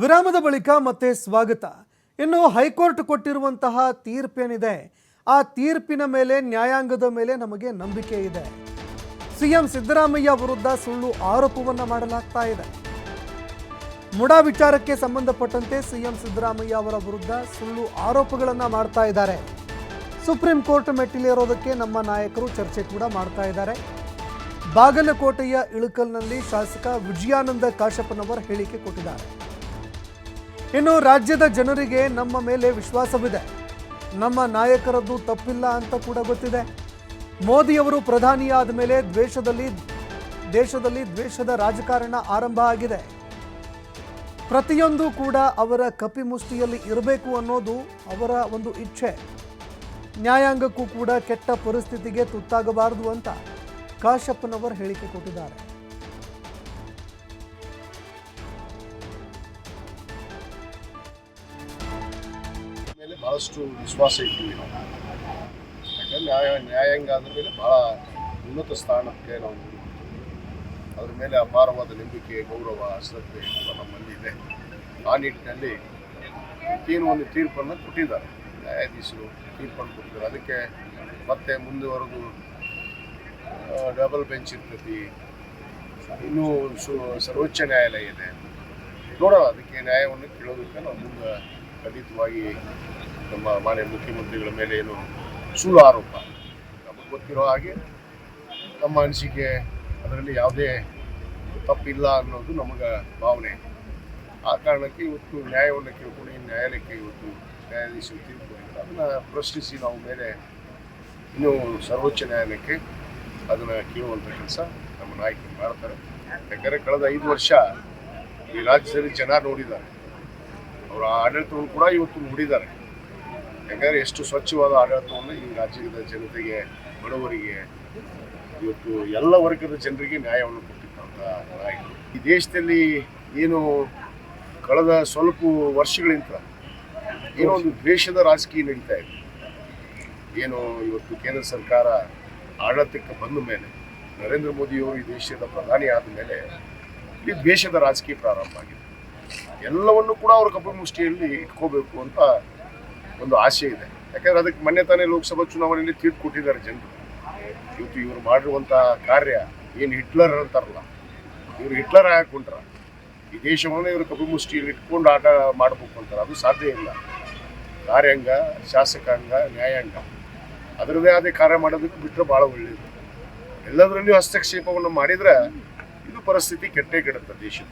ವಿರಾಮದ ಬಳಿಕ ಮತ್ತೆ ಸ್ವಾಗತ. ಇನ್ನು ಹೈಕೋರ್ಟ್ ಕೊಟ್ಟಿರುವಂತಹ ತೀರ್ಪೇನಿದೆ, ಆ ತೀರ್ಪಿನ ಮೇಲೆ, ನ್ಯಾಯಾಂಗದ ಮೇಲೆ ನಮಗೆ ನಂಬಿಕೆ ಇದೆ. ಸಿಎಂ ಸಿದ್ದರಾಮಯ್ಯ ವಿರುದ್ಧ ಸುಳ್ಳು ಆರೋಪವನ್ನು ಮಾಡಲಾಗ್ತಾ ಇದೆ. ಮುಡಾ ವಿಚಾರಕ್ಕೆ ಸಂಬಂಧಪಟ್ಟಂತೆ ಸಿಎಂ ಸಿದ್ದರಾಮಯ್ಯ ಅವರ ವಿರುದ್ಧ ಸುಳ್ಳು ಆರೋಪಗಳನ್ನು ಮಾಡ್ತಾ ಇದ್ದಾರೆ. ಸುಪ್ರೀಂ ಕೋರ್ಟ್ ಮೆಟ್ಟಿಲೇರೋದಕ್ಕೆ ನಮ್ಮ ನಾಯಕರು ಚರ್ಚೆ ಕೂಡ ಮಾಡ್ತಾ ಇದ್ದಾರೆ. ಬಾಗಲಕೋಟೆಯ ಇಳಕಲ್ನಲ್ಲಿ ಶಾಸಕ ವಿಜಯಾನಂದ ಕಾಶಪ್ಪನವರ್ ಹೇಳಿಕೆ ಕೊಟ್ಟಿದ್ದಾರೆ. ಇನ್ನು ರಾಜ್ಯದ ಜನರಿಗೆ ನಮ್ಮ ಮೇಲೆ ವಿಶ್ವಾಸವಿದೆ. ನಮ್ಮ ನಾಯಕರದ್ದು ತಪ್ಪಿಲ್ಲ ಅಂತ ಕೂಡ ಗೊತ್ತಿದೆ. ಮೋದಿಯವರು ಪ್ರಧಾನಿಯಾದ ಮೇಲೆ ದ್ವೇಷದಲ್ಲಿ, ದೇಶದಲ್ಲಿ ದ್ವೇಷದ ರಾಜಕಾರಣ ಆರಂಭ ಆಗಿದೆ. ಪ್ರತಿಯೊಂದು ಕೂಡ ಅವರ ಕಪಿಮುಷ್ಟಿಯಲ್ಲಿ ಇರಬೇಕು ಅನ್ನೋದು ಅವರ ಒಂದು ಇಚ್ಛೆ. ನ್ಯಾಯಾಂಗಕ್ಕೂ ಕೂಡ ಕೆಟ್ಟ ಪರಿಸ್ಥಿತಿಗೆ ತುತ್ತಾಗಬಾರದು ಅಂತ ಕಾಶಪ್ಪನವರು ಹೇಳಿಕೆ ಕೊಟ್ಟಿದ್ದಾರೆ. ಭಾಳಷ್ಟು ವಿಶ್ವಾಸ ಇದ್ದೀವಿ ನಾವು. ಯಾಕಂದ್ರೆ ನ್ಯಾಯ ನ್ಯಾಯಾಂಗ ಆದ ಮೇಲೆ ಭಾಳ ಉನ್ನತ ಸ್ಥಾನಕ್ಕೆ ನಾವು. ಅದ್ರ ಮೇಲೆ ಅಪಾರವಾದ ನಂಬಿಕೆ, ಗೌರವ ಶ್ರದ್ಧೆ ಎಲ್ಲ ನಮ್ಮಲ್ಲಿ ಇದೆ. ಆ ನಿಟ್ಟಿನಲ್ಲಿ ಏನು ಒಂದು ತೀರ್ಪನ್ನು ಕೊಟ್ಟಿದ್ದಾರೆ. ನ್ಯಾಯಾಧೀಶರು ತೀರ್ಪನ್ನು ಕೊಟ್ಟಿದ್ದಾರೆ. ಅದಕ್ಕೆ ಮತ್ತೆ ಮುಂದುವರೆದು ಡಬಲ್ ಬೆಂಚ್ ಇರ್ತೈತಿ. ಇನ್ನೂ ಸು, ಸರ್ವೋಚ್ಚ ನ್ಯಾಯಾಲಯ ಇದೆ. ನೋಡೋಣ, ಅದಕ್ಕೆ ನ್ಯಾಯವನ್ನು ಕೇಳೋದಕ್ಕೆ ನಾವು ಮುಂದೆ ಖಂಡಿತವಾಗಿ ನಮ್ಮ ಮಾನ್ಯ ಮುಖ್ಯಮಂತ್ರಿಗಳ ಮೇಲೆ ಏನು ಸುಳ್ಳು ಆರೋಪ. ನಮಗೆ ಗೊತ್ತಿರೋ ಹಾಗೆ ನಮ್ಮ ಅನಿಸಿಕೆ ಅದರಲ್ಲಿ ಯಾವುದೇ ತಪ್ಪಿಲ್ಲ ಅನ್ನೋದು ನಮಗೆ ಭಾವನೆ. ಆ ಕಾರಣಕ್ಕೆ ಇವತ್ತು ನ್ಯಾಯವನ್ನು ಕೇಳ್ಕೊಂಡು ಈ ನ್ಯಾಯಾಲಯಕ್ಕೆ ಇವತ್ತು ನ್ಯಾಯಾಧೀಶರು ತೀರ್ಪು. ಅದನ್ನು ಪ್ರಶ್ನಿಸಿ ನಾವು ಮೇಲೆ ಇನ್ನೂ ಸರ್ವೋಚ್ಚ ನ್ಯಾಯಾಲಯಕ್ಕೆ ಅದನ್ನು ಕೇಳುವಂಥ ಕೆಲಸ ನಮ್ಮ ನಾಯಕರು ಮಾಡ್ತಾರೆ. ಯಾಕಂದರೆ ಕಳೆದ ಐದು ವರ್ಷ ಈ ರಾಜ್ಯದಲ್ಲಿ ಜನ ನೋಡಿದ್ದಾರೆ. ಅವರ ಆಡಳಿತವನ್ನು ಕೂಡ ಇವತ್ತು ನೋಡಿದ್ದಾರೆ. ಯಾಕಂದರೆ ಎಷ್ಟು ಸ್ವಚ್ಛವಾದ ಆಡಳಿತವನ್ನು ಈ ರಾಜ್ಯದ ಜನತೆಗೆ, ಬಡವರಿಗೆ, ಇವತ್ತು ಎಲ್ಲ ವರ್ಗದ ಜನರಿಗೆ ನ್ಯಾಯವನ್ನು ಕೊಟ್ಟಿದ್ದಂಥ ನಾಯಕರು. ಈ ದೇಶದಲ್ಲಿ ಏನು ಕಳೆದ ಸ್ವಲ್ಪ ವರ್ಷಗಳಿಂದ ಏನೋ ಒಂದು ದ್ವೇಷದ ರಾಜಕೀಯ ನಡೀತಾ ಇದೆ. ಏನು ಇವತ್ತು ಕೇಂದ್ರ ಸರ್ಕಾರ ಆಡಳಿತಕ್ಕೆ ಬಂದ ಮೇಲೆ, ನರೇಂದ್ರ ಮೋದಿಯವರು ಈ ದೇಶದ ಪ್ರಧಾನಿ ಆದ ಮೇಲೆ ಇಲ್ಲಿ ದ್ವೇಷದ ರಾಜಕೀಯ ಪ್ರಾರಂಭ ಆಗಿದೆ. ಎಲ್ಲವನ್ನು ಕೂಡ ಅವ್ರ ಕಪ್ಪು ಮುಷ್ಟಿಯಲ್ಲಿ ಇಟ್ಕೋಬೇಕು ಅಂತ ಒಂದು ಆಸೆ ಇದೆ. ಯಾಕಂದ್ರೆ ಅದಕ್ಕೆ ಮೊನ್ನೆ ತಾನೇ ಲೋಕಸಭಾ ಚುನಾವಣೆಯಲ್ಲಿ ತೀರ್ಪು ಕೊಟ್ಟಿದ್ದಾರೆ ಜನರು. ಇವತ್ತು ಇವರು ಮಾಡಿರುವಂಥ ಕಾರ್ಯ ಏನು ಹಿಟ್ಲರ್ ಅಂತಾರಲ್ಲ, ಇವರು ಹಿಟ್ಲರ್ ಹಾಕೊಂಡ್ರ ಈ ದೇಶವನ್ನು ಇವರು ಕಪ್ಪು ಮುಷ್ಟಿಯಲ್ಲಿ ಇಟ್ಕೊಂಡು ಆಟ ಮಾಡಬೇಕು ಅಂತಾರೆ, ಅದು ಸಾಧ್ಯ ಇಲ್ಲ. ಕಾರ್ಯಾಂಗ, ಶಾಸಕಾಂಗ, ನ್ಯಾಯಾಂಗ, ಅದರದೇ ಆದ ಕಾರ್ಯ ಮಾಡೋದಕ್ಕೆ ಬಿಟ್ಟರೆ ಭಾಳ ಒಳ್ಳೆಯದು ಎಲ್ಲದರಲ್ಲಿಯೂ ಹಸ್ತಕ್ಷೇಪವನ್ನು ಮಾಡಿದ್ರೆ ಇದು ಪರಿಸ್ಥಿತಿ ಕೆಟ್ಟೇ ಕೆಡುತ್ತೆ ದೇಶದ.